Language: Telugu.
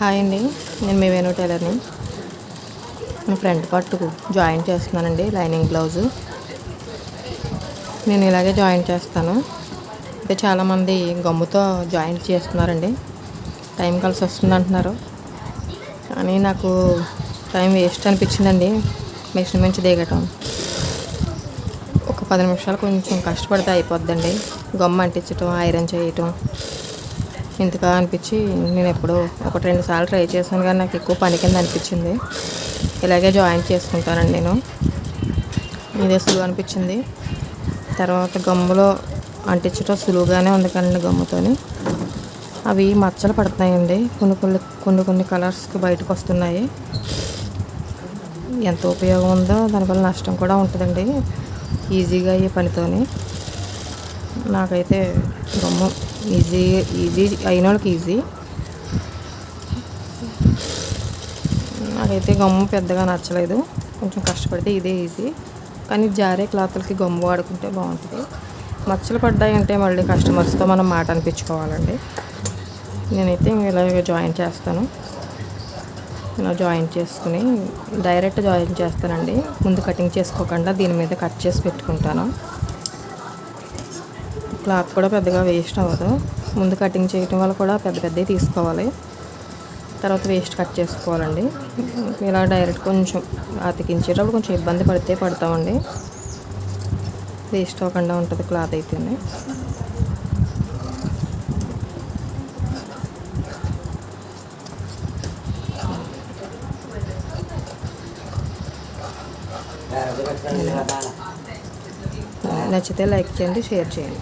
హాయ్ అండి. నేను మీ వేణు టైలర్ని. నా ఫ్రంట్ పార్ట్కు జాయిన్ చేస్తున్నానండి లైనింగ్ బ్లౌజు. నేను ఇలాగే జాయిన్ చేస్తాను. అయితే చాలామంది గమ్ముతో జాయింట్ చేస్తున్నారండి. టైం కలిసి వస్తుంది అంటున్నారు. కానీ నాకు టైం వేస్ట్ అనిపించిందండి. మిషన్ నుంచి దిగటం. ఒక పది నిమిషాలు కొంచెం కష్టపడితే అయిపోద్దండి. గమ్మ అంటించటం ఐరన్ చేయటం. ఇంతగా అనిపించి నేను ఎప్పుడో ఒకటి రెండు సార్లు ట్రై చేశాను కానీ నాకు ఎక్కువ పని కింద అనిపించింది. ఇలాగే జాయిన్ చేసుకుంటానండి నేను. ఇదే సులువు అనిపించింది. తర్వాత గమ్ములో అంటించడం సులువుగానే ఉంది కదండి గమ్ముతోని. అవి మచ్చలు పడుతున్నాయండి. కొన్ని కొన్ని కొన్ని కొన్ని కలర్స్కి బయటకు వస్తున్నాయి. ఎంత ఉపయోగం ఉందో దానివల్ల నష్టం కూడా ఉంటుందండి. ఈజీగా అయ్యే పనితోని. నాకైతే గమ్ము ఈజీ ఈజీ అయిన వాళ్ళకి ఈజీ. నాకైతే గమ్ము పెద్దగా నచ్చలేదు. కొంచెం కష్టపడితే ఇదే ఈజీ. కానీ జారే క్లాత్లకి గమ్ము వాడుకుంటే బాగుంటుంది. మచ్చలు పడ్డాయంటే మళ్ళీ కస్టమర్స్తో మనం మాట అనిపించుకోవాలండి. నేనైతే ఇలా జాయిన్ చేస్తాను. ఇలా జాయిన్ చేసుకుని డైరెక్ట్ జాయిన్ చేస్తానండి. ముందు కటింగ్ చేసుకోకుండా దీని మీద కట్ చేసి పెట్టుకుంటాను. క్లాత్ కూడా పెద్దగా వేస్ట్ అవ్వదు. ముందు కటింగ్ చేయటం వల్ల కూడా పెద్ద పెద్దవి తీసుకోవాలి. తర్వాత వేస్ట్ కట్ చేసుకోవాలండి. ఇలా డైరెక్ట్ కొంచెం అతికించేటప్పుడు కొంచెం ఇబ్బంది పడితే పడతామండి. వేస్ట్ అవ్వకుండా ఉంటుంది క్లాత్ అయితేనే. నచ్చితే లైక్ చేయండి షేర్ చేయండి.